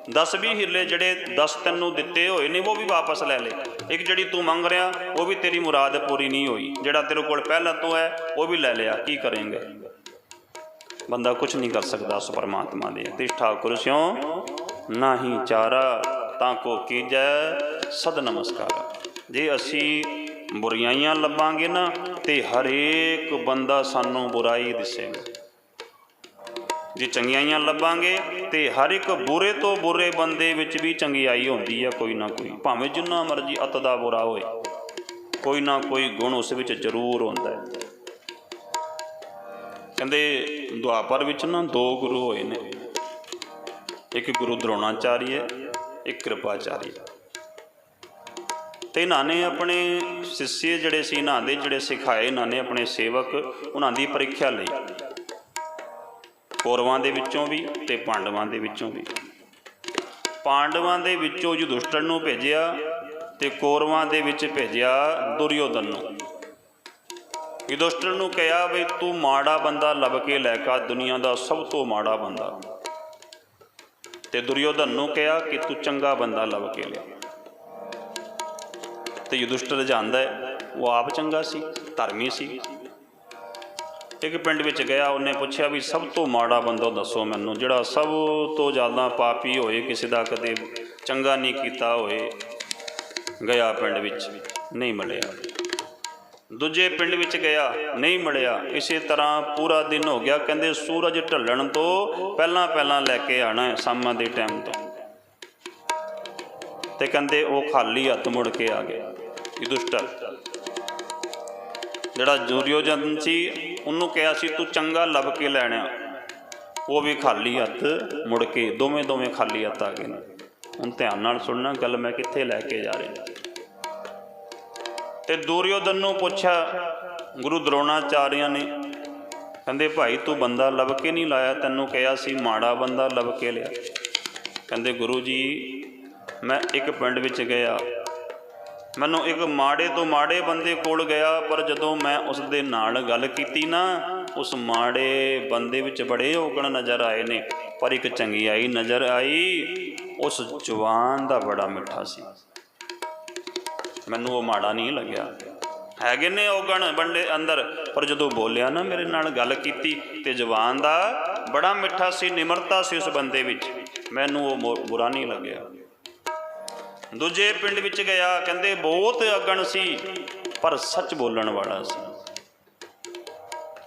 10 ਵੀ ਹਿੱਲੇ ਜਿਹੜੇ 10 ਤੈਨੂੰ ਦਿੱਤੇ ਹੋਏ ਨੇ, ਉਹ ਵੀ ਵਾਪਸ ਲੈ ਲੈ ਇੱਕ ਜਿਹੜੀ ਤੂੰ ਮੰਗ ਰਿਹਾ ਉਹ ਵੀ ਤੇਰੀ ਮੁਰਾਦ ਪੂਰੀ ਨਹੀਂ ਹੋਈ। ਜਿਹੜਾ ਤੇਰੇ ਕੋਲ ਪਹਿਲਾਂ ਤੋਂ ਹੈ, ਉਹ ਵੀ ਲੈ ਲਿਆ। ਕੀ ਕਰੇਂਗਾ? ਬੰਦਾ ਕੁਝ ਨਹੀਂ ਕਰ ਸਕਦਾ ਉਸ ਪਰਮਾਤਮਾ ਦੇ। ਤਿਸ ਠਾਕੁਰ ਸਿਓ ਨਾਹੀ ਚਾਰਾ ਤਾਂ ਕੋ ਕੀਜੈ ਸਦ ਨਮਸਕਾਰ। ਜੇ ਅਸੀਂ ਬੁਰਾਈਆਂ ਲੱਭਾਂਗੇ ਨਾ, ਤੇ ਹਰੇਕ ਬੰਦਾ ਸਾਨੂੰ ਬੁਰਾਈ ਦਿਸੇਗਾ। ਜੇ ਚੰਗਿਆਈਆਂ ਲੱਭਾਂਗੇ, ਤੇ ਹਰ ਇੱਕ ਬੁਰੇ ਤੋਂ ਬੁਰੇ ਬੰਦੇ ਵਿੱਚ ਵੀ ਚੰਗਿਆਈ ਹੁੰਦੀ ਹੈ ਕੋਈ ਨਾ ਕੋਈ। ਭਾਵੇਂ ਜਿੰਨਾ ਮਰਜ਼ੀ ਅਤ ਦਾ ਬੁਰਾ ਹੋਏ, ਕੋਈ ਨਾ ਕੋਈ ਗੁਣ ਉਸ ਵਿੱਚ ਜ਼ਰੂਰ ਹੁੰਦਾ ਹੈ। ਕਹਿੰਦੇ ਦੁਆਪਰ ਵਿੱਚ ਨਾ ਦੋ ਗੁਰੂ ਹੋਏ ਨੇ। ਇੱਕ ਗੁਰੂ ਦਰੋਣਾਚਾਰੀਆ ਇਹ ਕਿਰਪਾਚਾਰੀ ਤੇ ਇਹਨਾਂ ਨੇ ਆਪਣੇ ਸਿੱਸੇ ਜਿਹੜੇ ਸੀ, ਇਹਨਾਂ ਦੇ ਜਿਹੜੇ ਸਿਖਾਏ, ਇਹਨਾਂ ਨੇ ਆਪਣੇ ਸੇਵਕ, ਉਹਨਾਂ ਦੀ ਪ੍ਰੀਖਿਆ ਲਈ। ਕੌਰਵਾਂ ਦੇ ਵਿੱਚੋਂ ਵੀ ਤੇ ਪਾਂਡਵਾਂ ਦੇ ਵਿੱਚੋਂ ਵੀ। ਪਾਂਡਵਾਂ ਦੇ ਵਿੱਚੋਂ ਯੁਧਿਸ਼ਟਰ ਨੂੰ ਭੇਜਿਆ ਤੇ ਕੌਰਵਾਂ ਦੇ ਵਿੱਚ ਭੇਜਿਆ ਦੁਰਯੋਧਨ ਨੂੰ। ਯੁਧਿਸ਼ਟਰ ਨੂੰ ਕਿਹਾ ਵੀ ਤੂੰ ਮਾੜਾ ਬੰਦਾ ਲੱਭ ਕੇ ਲੈ ਕੇ ਦੁਨੀਆ ਦਾ ਸਭ ਤੋਂ ਮਾੜਾ ਬੰਦਾ। ਤੇ ਦੁਰਯੋਧਨ ਨੂੰ ਕਿਹਾ ਕਿ ਤੂੰ ਚੰਗਾ ਬੰਦਾ ਲੱਭ ਕੇ ਲਿਆ। ਤੇ ਯੁਧਿਸ਼ਟਰ ਜਾਣਦਾ ਹੈ। ਉਹ ਆਪ ਚੰਗਾ ਸੀ, ਧਰਮੀ ਸੀ। ਇੱਕ ਪਿੰਡ ਵਿੱਚ ਗਿਆ, ਉਹਨੇ ਪੁੱਛਿਆ ਵੀ ਸਭ ਤੋਂ ਮਾੜਾ ਬੰਦਾ ਦੱਸੋ ਮੈਨੂੰ, ਜਿਹੜਾ ਸਭ ਤੋਂ ਜ਼ਿਆਦਾ ਪਾਪੀ ਹੋਏ, ਕਿਸੇ ਦਾ ਕਦੇ ਚੰਗਾ ਨਹੀਂ ਕੀਤਾ ਹੋਏ, ਗਿਆ ਪਿੰਡ ਵਿੱਚ, ਨਹੀਂ ਮਿਲਿਆ। ਦੂਜੇ ਪਿੰਡ ਵਿੱਚ ਗਿਆ, ਨਹੀਂ ਮਿਲਿਆ। ਇਸੇ ਤਰ੍ਹਾਂ ਪੂਰਾ ਦਿਨ ਹੋ ਗਿਆ। ਕਹਿੰਦੇ ਸੂਰਜ ਢਲਣ ਤੋਂ ਪਹਿਲਾਂ ਪਹਿਲਾਂ ਲੈ ਕੇ ਆਣਾ ਸ਼ਾਮਾਂ ਦੇ ਟਾਈਮ ਤੋਂ। ਤੇ ਕਹਿੰਦੇ ਉਹ ਖਾਲੀ ਹੱਥ ਮੁੜ ਕੇ ਆ ਗਿਆ। ਯੁਧਿਸ਼ਟਰ ਜਿਹੜਾ ਦੁਰਯੋਧਨ ਸੀ, ਉਹਨੂੰ ਕਿਹਾ ਸੀ, ਤੂੰ ਚੰਗਾ ਲੱਭ ਕੇ ਲੈਣਾ ਉਹ ਵੀ ਖਾਲੀ ਹੱਥ ਮੁੜ ਕੇ ਦੋਵੇਂ ਦੋਵੇਂ ਖਾਲੀ ਹੱਥ ਆ ਗਏ ਨੇ। ਹੁਣ ਧਿਆਨ ਨਾਲ ਸੁਣਨਾ, ਗੱਲ ਮੈਂ ਕਿੱਥੇ ਲੈ ਕੇ ਜਾ ਰਿਹਾ। ਤੇ ਦੁਰਯੋਧਨ ਨੂੰ ਪੁੱਛਿਆ, ਗੁਰੂ ਦਰੋਣਾਚਾਰਿਆ ਨੇ ਕਹਿੰਦੇ, ਭਾਈ, ਤੂੰ ਬੰਦਾ ਲੱਭ ਕੇ ਨਹੀਂ ਲਾਇਆ? ਤੈਨੂੰ ਕਿਹਾ ਸੀ ਮਾੜਾ ਬੰਦਾ ਲੱਭ ਕੇ ਲਿਆ। ਕਹਿੰਦੇ, ਗੁਰੂ ਜੀ, ਮੈਂ ਇੱਕ ਪਿੰਡ ਵਿੱਚ ਗਿਆ। ਮੈਨੂੰ ਇੱਕ ਮਾੜੇ ਤੋਂ ਮਾੜੇ ਬੰਦੇ ਕੋਲ ਗਿਆ, ਪਰ ਜਦੋਂ ਮੈਂ ਉਸ ਦੇ ਨਾਲ ਗੱਲ ਕੀਤੀ ਨਾ, ਉਸ ਮਾੜੇ ਬੰਦੇ ਵਿੱਚ ਬੜੇ ਔਗਣ ਨਜ਼ਰ ਆਏ ਨੇ। ਪਰ ਇੱਕ ਚੰਗਿਆਈ ਨਜ਼ਰ ਆਈ। ਉਸ ਜਵਾਨ ਦਾ ਬੜਾ ਮਿੱਠਾ ਸੀ। ਮੈਨੂੰ ਉਹ ਮਾੜਾ ਨਹੀਂ ਲੱਗਿਆ। ਹੈਗੇ ਨੇ ਔਗਣ ਬੰਦੇ ਅੰਦਰ, ਪਰ ਜਦੋਂ ਬੋਲਿਆ ਨਾ ਮੇਰੇ ਨਾਲ ਗੱਲ ਕੀਤੀ ਤੇ ਜਵਾਨ ਦਾ ਬੜਾ ਮਿੱਠਾ ਸੀ, ਨਿਮਰਤਾ ਸੀ ਉਸ ਬੰਦੇ ਵਿੱਚ, ਮੈਨੂੰ ਉਹ ਮੋ- ਬੁਰਾ ਨਹੀਂ ਲੱਗਿਆ। ਦੂਜੇ ਪਿੰਡ ਵਿੱਚ ਗਿਆ, ਕਹਿੰਦੇ ਬਹੁਤ ਅਗਣ ਸੀ, ਪਰ ਸੱਚ ਬੋਲਣ ਵਾਲਾ ਸੀ।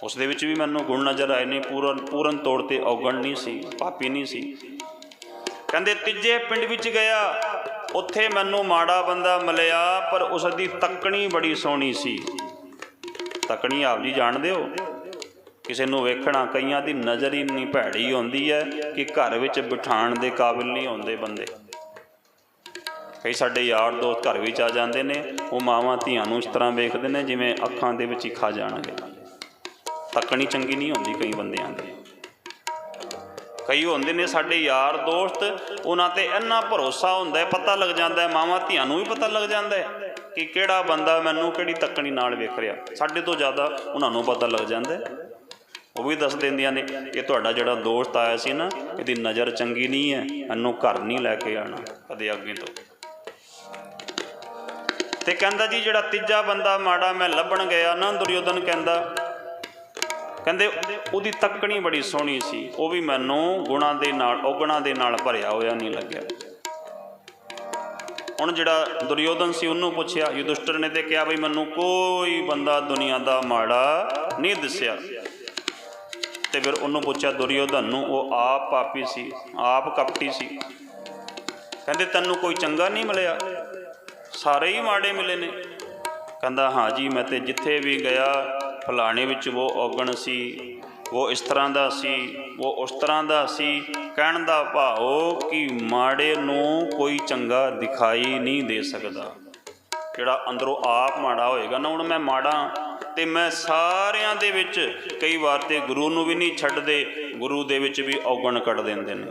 ਉਸ ਦੇ ਵਿੱਚ ਵੀ ਮੈਨੂੰ ਗੁਣ ਨਜ਼ਰ ਆਏ ਨੇ, ਪੂਰਨ ਪੂਰਨ ਤੌਰ ਤੇ ਔਗਣ ਨਹੀਂ ਸੀ, ਪਾਪੀ ਨਹੀਂ ਸੀ। ਕਹਿੰਦੇ ਤੀਜੇ ਪਿੰਡ ਵਿੱਚ ਗਿਆ ਉੱਥੇ ਮੈਨੂੰ ਮਾੜਾ ਬੰਦਾ ਮਿਲਿਆ, ਪਰ ਉਸ ਦੀ ਤੱਕਣੀ ਬੜੀ ਸੋਹਣੀ ਸੀ। ਤੱਕਣੀ ਆਪ ਜੀ ਜਾਣਦੇ ਹੋ? ਕਿਸੇ ਨੂੰ ਵੇਖਣਾ ਕਈਆਂ ਦੀ ਨਜ਼ਰ ਹੀ ਨਹੀਂ ਭੈੜੀ ਹੁੰਦੀ ਹੈ ਕਿ ਘਰ ਵਿੱਚ ਬਿਠਾਣ ਦੇ ਕਾਬਿਲ ਨਹੀਂ ਹੁੰਦੇ ਬੰਦੇ। ਕਈ ਸਾਡੇ ਯਾਰ ਦੋਸਤ ਘਰ ਵਿੱਚ ਆ ਜਾਂਦੇ ਨੇ, ਉਹ ਮਾਵਾਂ ਧੀਆਂ ਨੂੰ ਇਸ ਤਰ੍ਹਾਂ ਵੇਖਦੇ ਨੇ ਜਿਵੇਂ ਅੱਖਾਂ ਦੇ ਵਿੱਚ ਹੀ ਖਾ ਜਾਣਗੇ। ਤੱਕਣੀ ਚੰਗੀ ਨਹੀਂ ਹੁੰਦੀ ਕਈ ਬੰਦਿਆਂ ਦੀ। ਕਈ ਹੁੰਦੇ ਨੇ ਸਾਡੇ ਯਾਰ ਦੋਸਤ, ਉਹਨਾਂ ਤੇ ਇੰਨਾ ਭਰੋਸਾ ਹੁੰਦਾ ਹੈ, ਪਤਾ ਲੱਗ ਜਾਂਦਾ ਹੈ, ਮਾਵਾਂ ਧੀਆਂ ਨੂੰ ਵੀ ਪਤਾ ਲੱਗ ਜਾਂਦਾ ਹੈ ਕਿ ਕਿਹੜਾ ਬੰਦਾ ਮੈਨੂੰ ਕਿਹੜੀ ਤੱਕਣੀ ਨਾਲ ਵੇਖ ਰਿਹਾ। ਸਾਡੇ ਤੋਂ ਜ਼ਿਆਦਾ ਉਹਨਾਂ ਨੂੰ ਪਤਾ ਲੱਗ ਜਾਂਦਾ ਹੈ। ਉਹ ਵੀ ਦੱਸ ਦਿੰਦੀਆਂ ਨੇ, ਇਹ ਤੁਹਾਡਾ ਜਿਹੜਾ ਦੋਸਤ ਆਇਆ ਸੀ ਨਾ, ਇਹਦੀ ਨਜ਼ਰ ਚੰਗੀ ਨਹੀਂ ਹੈ, ਇਹਨੂੰ ਘਰ ਨਹੀਂ ਲੈ ਕੇ ਆਣਾ ਕਦੇ ਅੱਗੇ ਤੋਂ। ਤੇ ਕਹਿੰਦਾ ਜੀ, ਜਿਹੜਾ ਤੀਜਾ ਬੰਦਾ ਮਾੜਾ ਮੈਂ ਲੱਭਣ ਗਿਆ ਨਾ ਦੁਰਯੋਧਨ ਕਹਿੰਦਾ ਕਹਿੰਦੇ ਉਹਦੀ ਤੱਕਣੀ ਬੜੀ ਸੋਹਣੀ ਸੀ। ਉਹ ਵੀ ਮੈਨੂੰ ਗੁਣਾ ਦੇ ਨਾਲ, ਔਗਣਾ ਦੇ ਨਾਲ ਭਰਿਆ ਹੋਇਆ ਨਹੀਂ ਲੱਗਿਆ। ਹੁਣ ਜਿਹੜਾ ਦੁਰਯੋਧਨ ਸੀ ਉਹਨੂੰ ਪੁੱਛਿਆ, ਯੁਧਿਸ਼ਟਰ ਨੇ ਤੇ ਕਿਹਾ ਬਈ ਮੈਨੂੰ ਕੋਈ ਬੰਦਾ ਦੁਨੀਆ ਦਾ ਮਾੜਾ ਨਹੀਂ ਦਿਸਿਆ। ਤੇ ਫਿਰ ਉਹਨੂੰ ਪੁੱਛਿਆ ਦੁਰਯੋਧਨ ਨੂੰ, ਉਹ ਆਪ ਪਾਪੀ ਸੀ, ਆਪ ਕਪਟੀ ਸੀ। ਕਹਿੰਦੇ ਤੈਨੂੰ ਕੋਈ ਚੰਗਾ ਨਹੀਂ ਮਿਲਿਆ? ਸਾਰੇ ਹੀ ਮਾੜੇ ਮਿਲੇ ਨੇ। ਕਹਿੰਦਾ, ਹਾਂ ਜੀ, ਮੈਂ ਤੇ ਜਿੱਥੇ ਵੀ ਗਿਆ ਫਲਾਣੇ ਵਿੱਚ ਉਹ ਔਗਣ ਸੀ, ਉਹ ਇਸ ਤਰ੍ਹਾਂ ਦਾ ਸੀ, ਉਹ ਉਸ ਤਰ੍ਹਾਂ ਦਾ ਸੀ, ਕਹਿਣ ਦਾ ਭਾਵ ਕਿ ਮਾੜੇ ਨੂੰ ਕੋਈ ਚੰਗਾ ਦਿਖਾਈ ਨਹੀਂ ਦੇ ਸਕਦਾ। ਜਿਹੜਾ ਅੰਦਰੋਂ ਆਪ ਮਾੜਾ ਹੋਏਗਾ ਨਾ, ਹੁਣ ਮੈਂ ਮਾੜਾ ਤੇ ਮੈਂ ਸਾਰਿਆਂ ਦੇ ਵਿੱਚ ਕਈ ਵਾਰ ਤੇ ਗੁਰੂ ਨੂੰ ਵੀ ਨਹੀਂ ਛੱਡਦੇ, ਗੁਰੂ ਦੇ ਵਿੱਚ ਵੀ ਔਗਣ ਕੱਢ ਦਿੰਦੇ ਨੇ।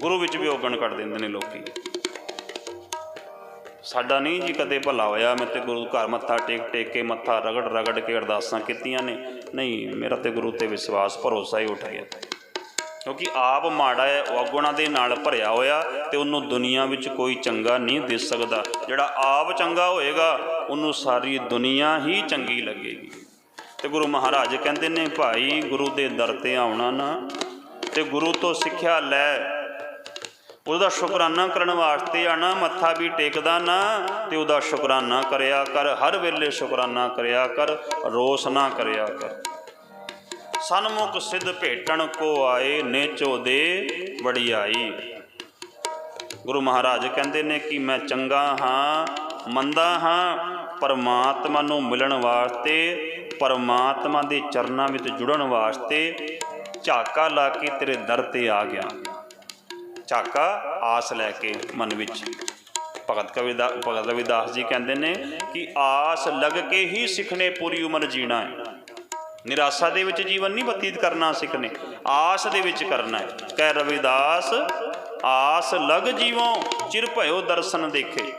ਗੁਰੂ ਵਿੱਚ ਵੀ ਔਗਣ ਕੱਢ ਦਿੰਦੇ ਨੇ ਲੋਕੀ। ਸਾਡਾ ਨਹੀਂ ਜੀ ਕਦੇ ਭਲਾ ਹੋਇਆ, ਮੈਂ ਤੇ ਗੁਰੂ ਘਰ ਮੱਥਾ ਟੇਕ ਟੇਕ ਕੇ ਮੱਥਾ ਰਗੜ ਰਗੜ ਕੇ ਅਰਦਾਸਾਂ ਕੀਤੀਆਂ ਨੇ। ਨਹੀਂ, ਮੇਰਾ ਤੇ ਗੁਰੂ ਤੇ ਵਿਸ਼ਵਾਸ, ਭਰੋਸਾ ਹੀ ਉੱਠ ਗਿਆ। ਕਿਉਂਕਿ ਆਪ ਮਾੜਾ ਹੈ, ਉਹ ਔਗੁਣਾਂ ਦੇ ਨਾਲ ਭਰਿਆ ਹੋਇਆ ਤੇ ਉਹਨੂੰ ਦੁਨੀਆ ਵਿੱਚ ਕੋਈ ਚੰਗਾ ਨਹੀਂ ਦਿਸ ਸਕਦਾ। ਜਿਹੜਾ ਆਪ ਚੰਗਾ ਹੋਏਗਾ, ਉਹਨੂੰ ਸਾਰੀ ਦੁਨੀਆ ਹੀ ਚੰਗੀ ਲੱਗੇਗੀ। ਤੇ ਗੁਰੂ ਮਹਾਰਾਜ ਕਹਿੰਦੇ ਨੇ, ਭਾਈ, ਗੁਰੂ ਦੇ ਦਰ ਤੇ ਆਉਣਾ ਨਾ ਤੇ ਗੁਰੂ ਤੋਂ ਸਿੱਖਿਆ ਲੈ ਉਹਦਾ ਸ਼ੁਕਰਾਨਾ ਕਰਨ ਵਾਸਤੇ ਆਣਾ ਮੱਥਾ ਵੀ ਟੇਕਦਾ ਨਾ, ਤੇ ਉਹਦਾ ਸ਼ੁਕਰਾਨਾ ਕਰਿਆ ਕਰ, ਹਰ ਵੇਲੇ ਸ਼ੁਕਰਾਨਾ ਕਰਿਆ ਕਰ, ਰੋਸ ਨਾ ਕਰਿਆ ਕਰ। ਸਨਮੁਖ ਸਿੱਧ ਭੇਟਣ ਕੋ ਆਏ, ਨੇਚੋ ਦੇ ਵਡਿਆਈ ਗੁਰੂ ਮਹਾਰਾਜ ਕਹਿੰਦੇ ਨੇ ਕਿ ਮੈਂ ਚੰਗਾ ਹਾਂ, ਮੰਦਾ ਹਾਂ, ਪਰਮਾਤਮਾ ਨੂੰ ਮਿਲਣ ਵਾਸਤੇ, ਪਰਮਾਤਮਾ ਦੇ ਚਰਨਾਂ ਵਿੱਚ ਜੁੜਨ ਵਾਸਤੇ ਝਾਕਾ ਲਾ ਕੇ ਤੇਰੇ ਦਰ ਤੇ ਆ ਗਿਆ। ਝਾਕਾ ਆਸ ਲੈ ਕੇ ਮਨ ਵਿੱਚ। ਭਗਤ ਕਵਿਦਾ ਭਗਤ ਰਵਿਦਾਸ ਜੀ ਕਹਿੰਦੇ ਨੇ ਕਿ ਆਸ ਲੱਗ ਕੇ ਹੀ ਸਿੱਖਣੇ ਪੂਰੀ ਉਮਰ ਜੀਣਾ ਹੈ। ਨਿਰਾਸ਼ਾ ਦੇ ਵਿੱਚ ਜੀਵਨ ਨਹੀਂ ਬਤੀਤ ਕਰਨਾ ਸਿੱਖਨੇ, ਆਸ ਦੇ ਵਿੱਚ ਕਰਨਾ ਹੈ। ਕਹਿ ਰਵਿਦਾਸ, ਆਸ ਲਗ ਜੀਵੋ, ਚਿਰ ਭਇਓ ਦਰਸ਼ਨ ਦੇਖੇ।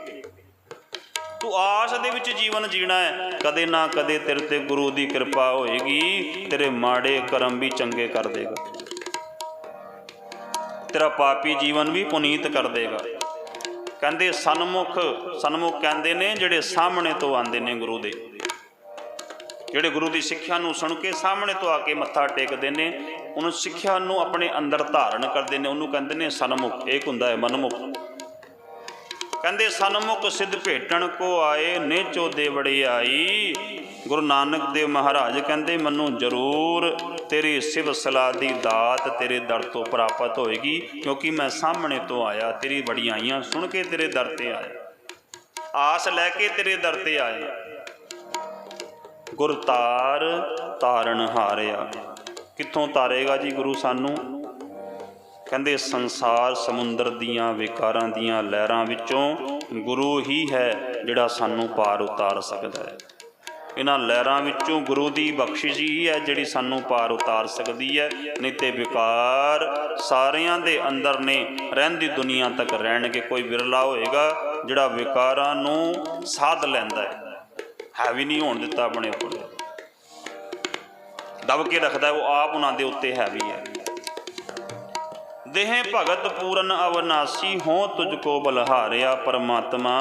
ਤੂੰ ਆਸ ਦੇ ਵਿੱਚ ਜੀਵਨ ਜੀਣਾ ਹੈ। ਕਦੇ ਨਾ ਕਦੇ ਤੇਰੇ ਤੇ ਗੁਰੂ ਦੀ ਕਿਰਪਾ ਹੋਏਗੀ, ਤੇਰੇ ਮਾੜੇ ਕਰਮ ਵੀ ਚੰਗੇ ਕਰ ਦੇਗਾ। ਤੇਰਾ ਪਾਪੀ ਜੀਵਨ ਵੀ ਪੁਨੀਤ ਕਰ ਦੇਗਾ। ਕਹਿੰਦੇ ਸਨਮੁਖ ਸਨਮੁਖ ਕਹਿੰਦੇ ਨੇ ਜਿਹੜੇ ਸਾਹਮਣੇ ਤੋਂ ਆਉਂਦੇ ਨੇ ਗੁਰੂ ਦੇ। ਜਿਹੜੇ ਗੁਰੂ ਦੀ ਸਿੱਖਿਆ ਨੂੰ ਸੁਣ ਕੇ ਸਾਹਮਣੇ ਤੋਂ ਆ ਕੇ ਮੱਥਾ ਟੇਕਦੇ ਨੇ, ਉਹਨੂੰ ਸਿੱਖਿਆ ਨੂੰ ਆਪਣੇ ਅੰਦਰ ਧਾਰਨ ਕਰਦੇ ਨੇ। ਉਹਨੂੰ ਕਹਿੰਦੇ ਨੇ ਸਨਮੁਖ ਇੱਕ ਹੁੰਦਾ ਹੈ ਮਨਮੁਖ। ਕਹਿੰਦੇ, ਸਨਮੁਖ ਸਿੱਧ ਭੇਟਣ ਕੋ ਆਏ, ਨੇਚੋ ਦੇ ਵੜਿਆਈ ਗੁਰੂ ਨਾਨਕ ਦੇਵ ਮਹਾਰਾਜ ਕਹਿੰਦੇ, ਮੈਨੂੰ ਜ਼ਰੂਰ ਤੇਰੀ ਸਿਵ ਸਲਾਹ ਦੀ ਦਾਤ ਤੇਰੇ ਦਰ ਤੋਂ ਪ੍ਰਾਪਤ ਹੋਏਗੀ, ਕਿਉਂਕਿ ਮੈਂ ਸਾਹਮਣੇ ਤੋਂ ਆਇਆ, ਤੇਰੀ ਵਡਿਆਈਆਂ ਸੁਣ ਕੇ ਤੇਰੇ ਦਰ ਤੇ ਆਇਆ। ਆਸ ਲੈ ਕੇ ਤੇਰੇ ਦਰ ਤੇ ਆਇਆ। ਗੁਰਤਾਰ ਤਾਰਨ ਹਾਰਿਆ। ਕਿੱਥੋਂ ਤਾਰੇਗਾ ਜੀ ਗੁਰੂ ਸਾਨੂੰ? ਕਹਿੰਦੇ ਸੰਸਾਰ ਸਮੁੰਦਰ ਦੀਆਂ ਵਿਕਾਰਾਂ ਦੀਆਂ ਲਹਿਰਾਂ ਵਿੱਚੋਂ ਗੁਰੂ ਹੀ ਹੈ ਜਿਹੜਾ ਸਾਨੂੰ ਪਾਰ ਉਤਾਰ ਸਕਦਾ ਹੈ। ਇਹਨਾਂ ਲਹਿਰਾਂ ਵਿੱਚੋਂ ਗੁਰੂ ਦੀ ਬਖਸ਼ਿਸ਼ ਹੀ ਹੈ ਜਿਹੜੀ ਸਾਨੂੰ ਪਾਰ ਉਤਾਰ ਸਕਦੀ ਹੈ। ਨਹੀਂ ਤੇ ਵਿਕਾਰ ਸਾਰਿਆਂ ਦੇ ਅੰਦਰ ਨੇ, ਰਹਿੰਦੀ ਦੁਨੀਆ ਤੱਕ ਰਹਿਣਗੇ ਕੋਈ ਵਿਰਲਾ ਹੋਏਗਾ ਜਿਹੜਾ ਵਿਕਾਰਾਂ ਨੂੰ ਸਾਧ ਲੈਂਦਾ ਹੈ। ਹੈ ਨਹੀਂ ਹੋਣ ਦਿੱਤਾ ਆਪਣੇ ਕੋਲ ਦਬ ਕੇ ਰੱਖਦਾ ਉਹ ਆਪ ਉਹਨਾਂ ਦੇ ਉੱਤੇ ਹੈ ਹੈ। ਦੇਹ ਭਗਤ ਪੂਰਨ ਅਵਨਾਸੀ ਹੋ ਤੁਝ ਕੋ ਬਲਹਾਰਿਆ ਪਰਮਾਤਮਾ।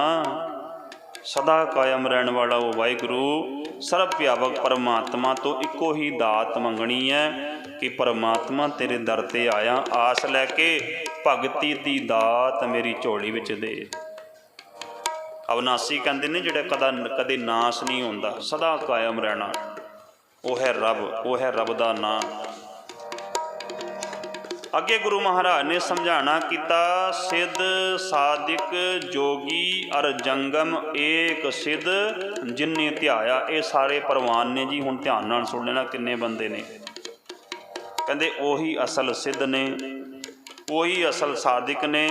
ਸਦਾ ਕਾਇਮ ਰਹਿਣ ਵਾਲਾ ਉਹ ਵਾਹਿਗੁਰੂ, ਸਰਬ ਵਿਆਪਕ ਪਰਮਾਤਮਾ ਤੋਂ ਇੱਕੋ ਹੀ ਦਾਤ ਮੰਗਣੀ ਹੈ ਕਿ ਪਰਮਾਤਮਾ ਤੇਰੇ ਦਰ ਤੇ ਆਇਆ, ਆਸ ਲੈ ਕੇ ਭਗਤੀ ਦੀ ਦਾਤ ਮੇਰੀ ਝੋਲੀ ਵਿੱਚ ਦੇ। ਅਵਨਾਸੀ ਕਹਿੰਦੇ ਨੇ ਜਿਹੜਾ ਕਦਾ ਕਦੇ ਨਾਸ ਨਹੀਂ ਹੁੰਦਾ, ਸਦਾ ਕਾਇਮ ਰਹਿਣਾ। ਉਹ ਹੈ ਰੱਬ, ਉਹ ਹੈ ਰੱਬ ਦਾ ਨਾਮ ਅੱਗੇ ਗੁਰੂ ਮਹਾਰਾਜ ਨੇ ਸਮਝਾਣਾ ਕੀਤਾ, ਸਿੱਧ ਸਾਧਿਕ ਜੋਗੀ ਅਰ ਜੰਗਮ ਏਕ ਸਿੱਧ ਜਿਨਨੇ ਧਿਆਇਆ, ਇਹ ਸਾਰੇ ਪ੍ਰਵਾਨ ਨੇ ਜੀ, ਹੁਣ ਧਿਆਨ ਨਾਲ ਸੁਣ ਲੈਣਾ ਕਿੰਨੇ ਬੰਦੇ ਨੇ। ਕਹਿੰਦੇ, ਉਹੀ ਅਸਲ ਸਿੱਧ ਨੇ, ਉਹੀ ਅਸਲ ਸਾਧਿਕ ਨੇ,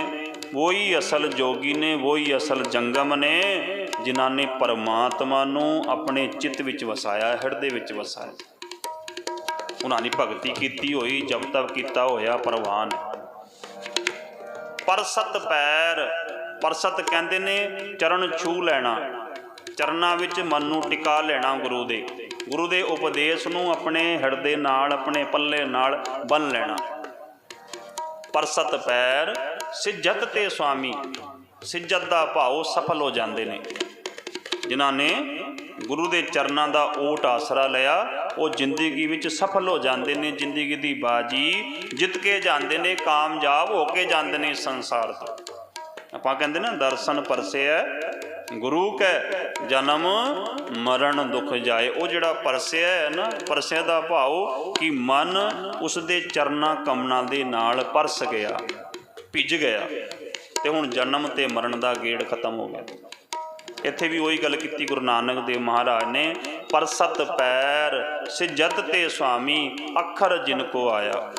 ਉਹੀ ਅਸਲ ਜੋਗੀ ਨੇ, ਉਹੀ ਅਸਲ ਜੰਗਮ ਨੇ, ਜਿਨ੍ਹਾਂ ਨੇ ਪਰਮਾਤਮਾ ਨੂੰ ਆਪਣੇ ਚਿੱਤ ਵਿੱਚ ਵਸਾਇਆ, ਹਿਰਦੇ ਵਿੱਚ ਵਸਾਇਆ। ਉਹਨਾਂ ਨੇ ਭਗਤੀ ਕੀਤੀ ਹੋਈ ਜਪ ਤਪ ਕੀਤਾ ਹੋਇਆ ਪ੍ਰਵਾਨ। ਪਰਸਤ ਪੈਰ, ਪਰਸਤ ਕਹਿੰਦੇ ਨੇ, ਚਰਨ ਛੂ ਲੈਣਾ। ਚਰਨਾਂ ਵਿੱਚ ਮਨ ਨੂੰ ਟਿਕਾ ਲੈਣਾ ਗੁਰੂ ਦੇ। ਗੁਰੂ ਦੇ ਉਪਦੇਸ਼ ਨੂੰ ਆਪਣੇ ਹਿਰਦੇ ਨਾਲ, ਆਪਣੇ ਪੱਲੇ ਨਾਲ ਬੰਨ ਲੈਣਾ। ਪਰਸਤ ਪੈਰ, ਸਿੱਜਤ ਤੇ ਸੁਆਮੀ। ਸਿੱਜਤ ਦਾ ਭਾਉ ਸਫਲ ਹੋ ਜਾਂਦੇ ਨੇ। ਜਿਨ੍ਹਾਂ ਨੇ ਗੁਰੂ ਦੇ ਚਰਨਾਂ ਦਾ ਓਟ ਆਸਰਾ ਲਿਆ ਉਹ ਜ਼ਿੰਦਗੀ ਵਿੱਚ ਸਫਲ ਹੋ ਜਾਂਦੇ ਨੇ, ਜ਼ਿੰਦਗੀ ਦੀ ਬਾਜੀ ਜਿੱਤ ਕੇ ਜਾਂਦੇ ਨੇ, ਕਾਮਯਾਬ ਹੋ ਕੇ ਜਾਂਦੇ ਨੇ ਸੰਸਾਰ ਤੋਂ। ਆਪਾਂ ਕਹਿੰਦੇ ਨਾ, ਦਰਸ਼ਨ ਪਰਸਿਆ ਗੁਰੂ ਕੈ ਜਨਮ, ਮਰਨ ਦੁਖ ਜਾਏ। ਉਹ ਜਿਹੜਾ ਪਰਸਿਆ ਹੈ ਨਾ ਪਰਸਿਆ ਦਾ ਭਾਵ ਕਿ ਮਨ ਉਸ ਦੇ ਚਰਨਾਂ ਕਮਲਾਂ ਦੇ ਨਾਲ ਪਰਸ ਗਿਆ, ਭਿੱਜ ਗਿਆ ਤੇ ਹੁਣ ਜਨਮ ਤੇ ਮਰਨ ਦਾ ਗੇੜ ਖਤਮ ਹੋ ਗਿਆ। ਇੱਥੇ ਵੀ ਉਹੀ ਗੱਲ ਕੀਤੀ ਗੁਰੂ ਨਾਨਕ ਦੇਵ ਮਹਾਰਾਜ ਨੇ ਪਰਸਤ ਪੈਰ ਸਿਜਤ ਤੇ ਸੁਆਮੀ ਅੱਖਰ ਜਿਨ ਕੋ ਆਇਆ।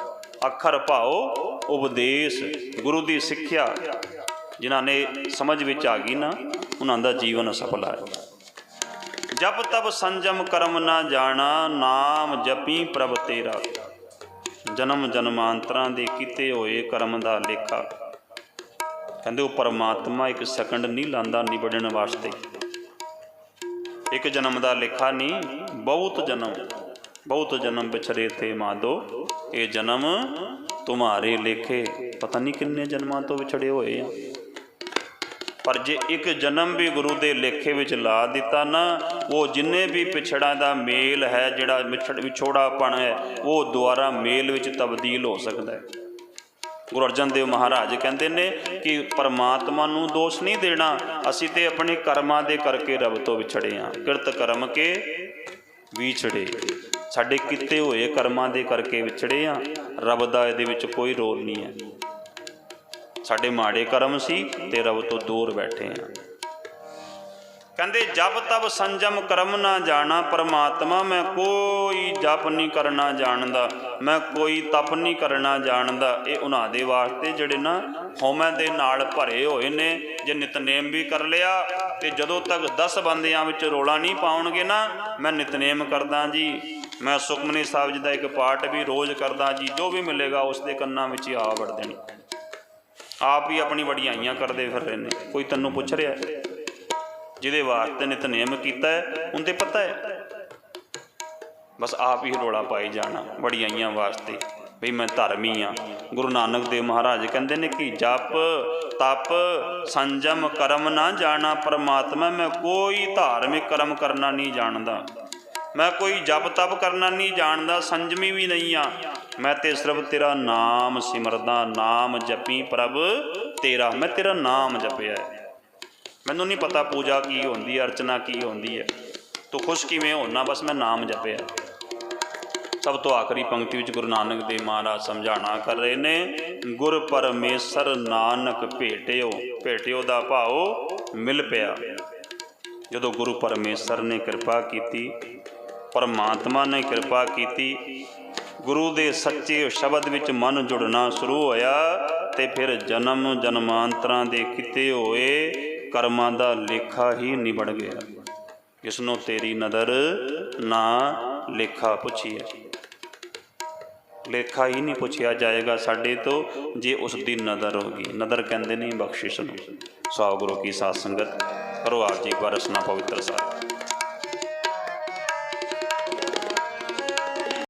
ਅੱਖਰ ਭਾਉ ਉਪਦੇਸ਼ ਗੁਰੂ ਦੀ ਸਿੱਖਿਆ। ਜਿਨ੍ਹਾਂ ਨੇ ਸਮਝ ਵਿੱਚ ਆ ਗਈ ਨਾ, ਉਹਨਾਂ ਦਾ ਜੀਵਨ ਸਫਲ ਹੈ ਜਪ ਤਪ ਸੰਜਮ ਕਰਮ ਨਾ ਜਾਣਾ, ਨਾਮ ਜਪੀ ਪ੍ਰਭ ਤੇਰਾ। ਜਨਮ ਜਨਮਾਂਤਰਾਂ ਦੇ ਕੀਤੇ ਹੋਏ ਕਰਮ ਦਾ ਲੇਖਾ। ਕਹਿੰਦੇ ਉਹ ਪਰਮਾਤਮਾ ਇੱਕ ਸੈਕਿੰਡ ਨਹੀਂ ਲਾਂਦਾ ਨਿਬੜਨ ਵਾਸਤੇ। ਇੱਕ ਜਨਮ ਦਾ ਲੇਖਾ ਨਹੀਂ, ਬਹੁਤ ਜਨਮ ਬਹੁਤ ਜਨਮ ਵਿਛੜੇ ਤੇ ਮਾਦੋ। ਇਹ ਜਨਮ ਤੁਹਾਰੇ ਲੇਖੇ, ਪਤਾ ਨਹੀਂ ਕਿੰਨੇ ਜਨਮਾਂ ਤੋਂ ਵਿਛੜੇ ਹੋਏ ਆ। ਪਰ ਜੇ ਇੱਕ ਜਨਮ ਵੀ ਗੁਰੂ ਦੇ ਲੇਖੇ ਵਿੱਚ ਲਾ ਦਿੱਤਾ ਨਾ, ਉਹ ਜਿੰਨੇ ਵੀ ਪਿਛੜਾ ਦਾ ਮੇਲ ਹੈ, ਜਿਹੜਾ ਵਿਛੜ ਵਿਛੋੜਾਪਣ ਹੈ, ਉਹ ਦੁਆਰਾ ਮੇਲ ਵਿੱਚ ਤਬਦੀਲ ਹੋ ਸਕਦਾ ਹੈ। ਗੁਰੂ ਅਰਜਨ ਦੇਵ ਮਹਾਰਾਜ ਕਹਿੰਦੇ ਨੇ ਕਿ ਪਰਮਾਤਮਾ ਨੂੰ ਦੋਸ਼ ਨਹੀਂ ਦੇਣਾ, ਅਸੀਂ ਤੇ ਆਪਣੇ ਕਰਮਾਂ ਦੇ ਕਰਕੇ ਰੱਬ ਤੋਂ ਵਿਛੜੇ ਹਾਂ। ਕਿਰਤ ਕਰਮ ਕੇ ਵਿਛੜੇ। ਸਾਡੇ ਕੀਤੇ ਹੋਏ ਕਰਮਾਂ ਦੇ ਕਰਕੇ ਵਿਛੜੇ ਹਾਂ। ਰੱਬ ਦਾ ਇਹਦੇ ਵਿੱਚ ਕੋਈ ਰੋਲ ਨਹੀਂ ਹੈ। ਸਾਡੇ ਮਾੜੇ ਕਰਮ ਸੀ ਤੇ ਰੱਬ ਤੋਂ ਦੂਰ ਬੈਠੇ ਹਾਂ। ਕਹਿੰਦੇ, ਜਪ ਤਬ ਸੰਜਮ ਕਰਮ ਨਾ ਜਾਣਾ ਪਰਮਾਤਮਾ, ਮੈਂ ਕੋਈ ਜਪ ਨਹੀਂ ਕਰਨਾ ਜਾਣਦਾ, ਮੈਂ ਕੋਈ ਤਪ ਨਹੀਂ ਕਰਨਾ ਜਾਣਦਾ। ਇਹ ਉਹਨਾਂ ਦੇ ਵਾਸਤੇ ਜਿਹੜੇ ਨਾ ਹਉਮੈ ਦੇ ਨਾਲ ਭਰੇ ਹੋਏ ਨੇ, ਜੇ ਨਿਤਨੇਮ ਵੀ ਕਰ ਲਿਆ, ਤੇ ਜਦੋਂ ਤੱਕ 10 ਬੰਦਿਆਂ ਵਿੱਚ ਰੋਲਾ ਨਹੀਂ ਪਾਉਣਗੇ ਨਾ, ਮੈਂ ਨਿਤਨੇਮ ਕਰਦਾ ਜੀ। ਮੈਂ ਸੁਖਮਨੀ ਸਾਹਿਬ ਜੀ ਦਾ ਇੱਕ ਪਾਠ ਵੀ ਰੋਜ਼ ਕਰਦਾ ਜੀ, ਜੋ ਵੀ ਮਿਲੇਗਾ ਉਸ ਦੇ ਕੰਨਾਂ ਵਿੱਚ ਹੀ ਆ ਵੜ ਦੇਣੀ ਆਪ ਹੀ ਆਪਣੀ ਵਡਿਆਈਆਂ ਕਰਦੇ ਫਿਰ ਰਹੇ ਨੇ। ਕੋਈ ਤੈਨੂੰ ਪੁੱਛ ਰਿਹਾ? ਹੈ? ਜਿਹਦੇ ਵਾਸਤੇ ਨਿਤਨੇਮ ਕੀਤਾ ਹੈ, ਉਹਦੇ ਪਤਾ ਹੈ? ਬਸ ਆਪ ਹੀ ਰੋਲਾ ਪਾਈ ਜਾਣਾ, ਵਡਿਆਈਆਂ ਵਾਸਤੇ ਵੀ ਮੈਂ ਧਰਮੀ ਆ ਗੁਰੂ ਨਾਨਕ ਦੇਵ ਮਹਾਰਾਜ ਕਹਿੰਦੇ ਨੇ ਕਿ ਜਪ, ਤਪ, ਸੰਜਮ, ਕਰਮ ਨਾ ਜਾਣਾ ਪਰਮਾਤਮਾ, ਮੈਂ ਕੋਈ ਧਾਰਮਿਕ ਕਰਮ ਕਰਨਾ ਨਹੀਂ ਜਾਣਦਾ। ਮੈਂ ਕੋਈ ਜਪ, ਤਪ ਕਰਨਾ ਨਹੀਂ ਜਾਣਦਾ, ਸੰਜਮੀ ਵੀ ਨਹੀਂ ਆ ਮੈਂ ਤੇ ਸਿਰਫ ਤੇਰਾ ਨਾਮ ਸਿਮਰਦਾ, ਨਾਮ ਜਪੀ ਪ੍ਰਭ ਤੇਰਾ, ਮੈਂ ਤੇਰਾ ਨਾਮ ਜਪਿਆ ਹੈ। ਮੈਨੂੰ ਨਹੀਂ ਪਤਾ ਪੂਜਾ ਕੀ ਹੁੰਦੀ ਹੈ, ਅਰਚਨਾ ਕੀ ਹੁੰਦੀ ਹੈ। ਤੂੰ ਖੁਸ਼ ਕਿਵੇਂ ਹੋਣਾ? ਬਸ ਮੈਂ ਨਾਮ ਜਪਿਆ। ਸਭ ਤੋਂ ਆਖਰੀ ਪੰਕਤੀ ਵਿੱਚ ਗੁਰੂ ਨਾਨਕ ਦੇਵ ਮਹਾਰਾਜ ਸਮਝਾਣਾ ਕਰ ਰਹੇ ਨੇ, ਗੁਰ ਪਰਮੇਸ਼ਰ ਨਾਨਕ ਭੇਟਿਓ ਭੇਟਿਓ ਦਾ ਭਾਵ ਮਿਲ ਪਿਆ। ਜਦੋਂ ਗੁਰੂ ਪਰਮੇਸ਼ਰ ਨੇ ਕਿਰਪਾ ਕੀਤੀ, ਪਰਮਾਤਮਾ ਨੇ ਕਿਰਪਾ ਕੀਤੀ, ਗੁਰੂ ਦੇ ਸੱਚੇ ਸ਼ਬਦ ਵਿੱਚ ਮਨ ਜੁੜਨਾ ਸ਼ੁਰੂ ਹੋਇਆ ਤੇ ਫਿਰ ਜਨਮ ਜਨਮਾਂਤਰਾਂ ਦੇ ਕਿਤੇ ਹੋਏ ਕਰਮਾਂ ਦਾ ਲੇਖਾ ਹੀ ਨਿਬੜ ਗਿਆ। ਜਿਸ ਨੂੰ ਤੇਰੀ ਨਦਰ ਨਾ ਲੇਖਾ ਪੁੱਛੀਏ। ਲੇਖਾ ਹੀ ਨਹੀਂ ਪੁੱਛਿਆ ਜਾਏਗਾ ਸਾਡੇ ਤੋਂ ਜੇ ਉਸ ਦੀ ਨਦਰ ਹੋਗੀ ਨਦਰ ਕਹਿੰਦੇ ਨੇ ਬਖਸ਼ਿਸ਼ ਨੂੰ। ਸਵਾਗੁਰੂ ਕੀ ਸਾਧ ਸੰਗਤ, ਕਰੋ ਆਪ ਜੀ ਵਾਰਸਨਾ ਪਵਿੱਤਰ ਸਾਹਿਬ